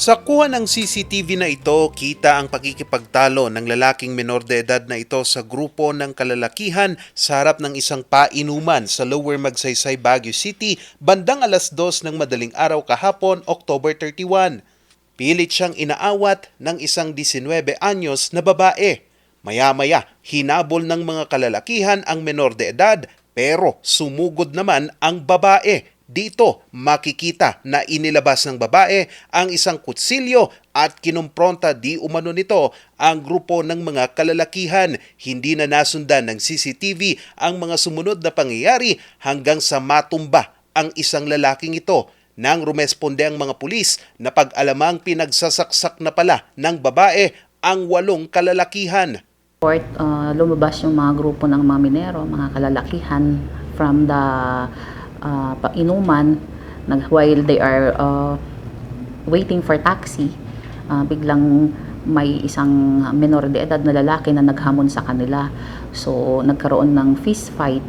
Sa kuha ng CCTV na ito, kita ang pakikipagtalo ng lalaking menor de edad na ito sa grupo ng kalalakihan sa harap ng isang painuman sa Lower Magsaysay, Baguio City, bandang alas 2 ng madaling araw kahapon, October 31. Pilit siyang inaawat ng isang 19 anyos na babae. Maya-maya, hinabol ng mga kalalakihan ang menor de edad pero sumugod naman ang babae. Dito makikita na inilabas ng babae ang isang kutsilyo at kinumpronta di umano nito ang grupo ng mga kalalakihan. Hindi na nasundan ng CCTV ang mga sumunod na pangyayari hanggang sa matumba ang isang lalaking ito. Nang rumesponde ang mga pulis na pag-alamang pinagsasaksak na pala ng babae ang walong kalalakihan. Court, uh, lumabas yung mga grupo ng mga minero, mga kalalakihan from the uh, inuman nag, while they are uh, waiting for taxi. uh, biglang may isang menor de edad na lalaki na naghamon sa kanila. So, nagkaroon ng fist fight.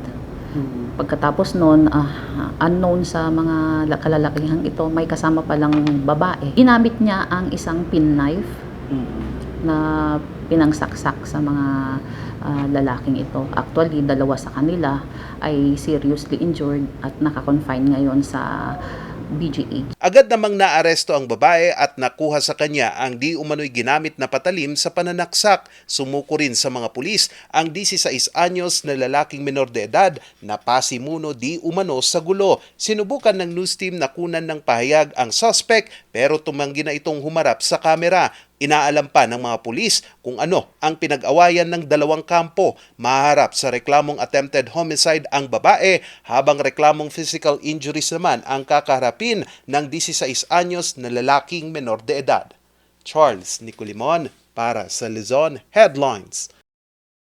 Pagkatapos noon, ah, unknown sa mga la- kalalakihang ito, may kasama palang babae. Ginamit niya ang isang penknife na pinangsaksak sa mga ah, lalaking ito. Actually, dalawa sa kanila ay seriously injured at nakakonfine ngayon sa BGH. Agad namang naaresto ang babae at nakuha sa kanya ang di umano'y ginamit na patalim sa pananaksak. Sumuko rin sa mga pulis ang 16 anyos na lalaking menor de edad na pasimuno di umano sa gulo. Sinubukan ng news team na kunan ng pahayag ang suspect pero tumanggi na itong humarap sa kamera. Inaalam pa ng mga pulis kung ano ang pinag-awayan ng dalawang kampo. Maharap sa reklamong attempted homicide ang babae habang reklamong physical injuries naman ang kakaharapin ng 16 anyos na lalaking menor de edad. Charles Nicolimon para sa Luzon Headlines.